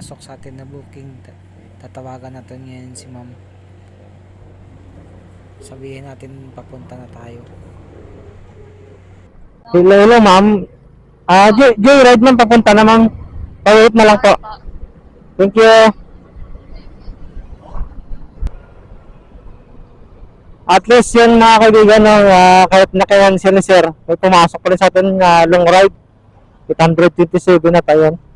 pasok sa atin na booking. Ta- Tatawagan natin ngayon si ma'am. Sabihin natin papunta na tayo. Hello, hello, ma'am. Ah, Joy, Joyride ma'am, papunta na ma'am. Pawait na lang po. Thank you. At least yun mga kaibigan, no, ah, kahit na-cancel ni sir, may pumasok pa rin sa atin na long ride. 827 na tayo.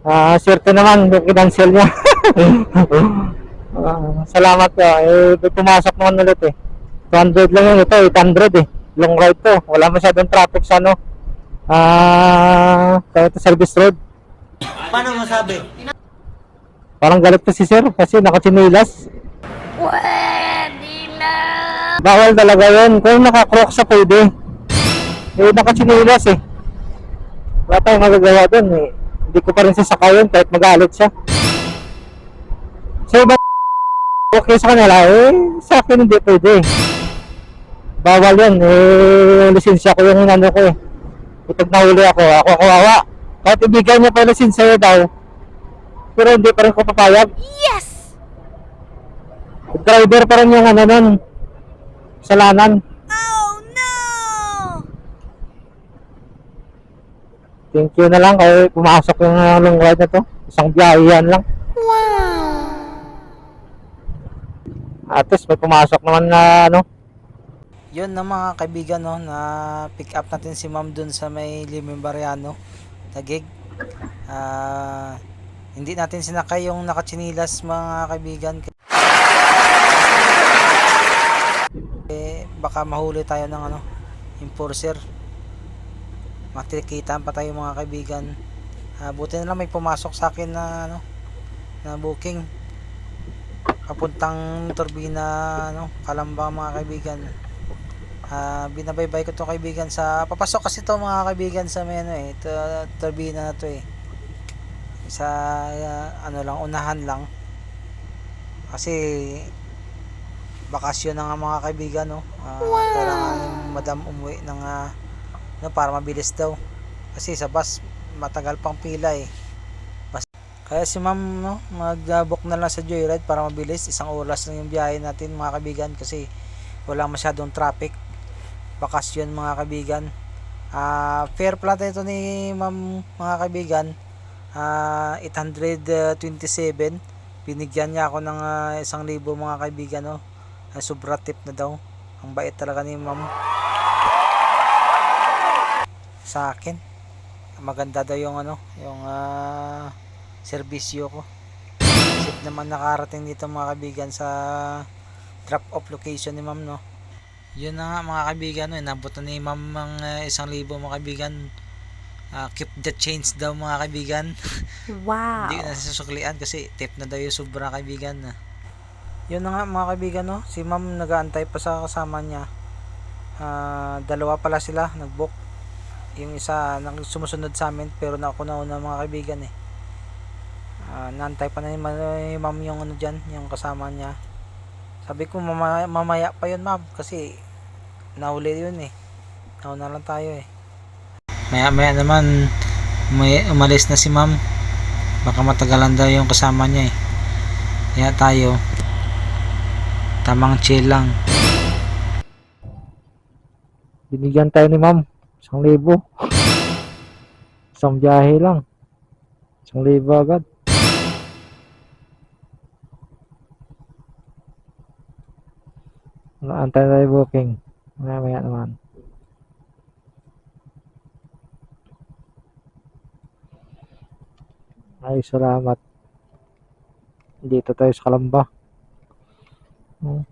Ah, swerte naman yung kinancel niya. Ah, salamat po. Eh, pumasok naman ulit eh. 200 lang yun ito, 800 eh. Long ride to. Wala masyadong traffic sa ano. Ah, kaya ito service road. Paano masabi? Parang galit to si sir kasi nakachinilas. Bawal talaga yun. Kung naka-crocs sa pwede. Eh, nakachinilas eh. Wala tayong magagawa dun eh. Hindi ko pa rin sasakayin kahit magalit siya. So, iba okay sa kanila eh, sa akin hindi pwede. Bawal yan eh, lisensya ko yung ano ko eh. Kapag nahuli ako, ako kawawa. Kahit ibigay niya pa yung lisensya daw, pero hindi pa rin ko papayag. Yes! Driver pa rin yung ano nun, salanan. Oh no! Thank you na lang kaya pumasok yung uh, long ride na to. Isang biyahe yan lang. Wow! At least may pumasok naman na ano. Yun na mga kaibigan no, na pick up natin si ma'am dun sa may Liming Bariano, Tagig. Ah, hindi natin sinakay yung nakachinilas mga kaibigan. Eh, baka mahuli tayo ng ano, enforcer. Matikitaan pa tayo mga kaibigan. Ah, buti na lang may pumasok sa akin na ano, na booking. Papuntang turbina, ano, Kalamba mga kaibigan. Ah, binabaybay ko to kaibigan sa papasok kasi to mga kaibigan sa may ano eh, to, turbina na to eh. Sa ah, ano lang unahan lang. Kasi bakasyon na nga mga kaibigan no. Kailangan yung madam umuwi ng ah, no, para mabilis daw. Kasi sa bus matagal pang pila eh. Bas- Kaya si ma'am no, mag-book na lang sa Joyride para mabilis. Isang oras lang yung biyahe natin mga kaibigan kasi wala masyadong traffic bakasyon mga kaibigan. Ah, fair pala ito ni ma'am mga kaibigan. Ah, 827. Binigyan niya ako ng ah, isang libo mga kaibigan no. Ah, sobra tip na daw. Ang bait talaga ni ma'am. Sa akin. Maganda daw yung ano, yung ah, serbisyo ko. Isip naman nakarating dito mga kaibigan sa drop off location ni ma'am no. Yun na nga mga kaibigan, no, inabot na ni ma'am ang uh, isang libo mga kaibigan. Ah, keep the change daw mga kaibigan. Wow! Hindi na susuklian kasi tip na daw yung sobra kaibigan. Yun na nga mga kaibigan, no, si ma'am nagaantay pa sa kasama niya. Ah, dalawa pala sila nag-book. Yung isa nang sumusunod sa amin pero na ako nauna mga kaibigan eh. Ah, naantay pa na ni ma- ni ma'am yung ano dyan, yung kasama niya. Sabi ko mamaya, mamaya pa yun ma'am kasi nahuli yun eh. Nauna lang tayo eh. Maya maya naman may, umalis na si ma'am. Baka matagalan daw yung kasama niya eh. Kaya tayo tamang chill lang. Binigyan tayo ni ma'am. Isang libo. Isang biyahe lang. Isang libo agad. Naantay tayo booking. Maya maya naman. Ay, salamat. Dito tayo sa Kalamba. Hmm.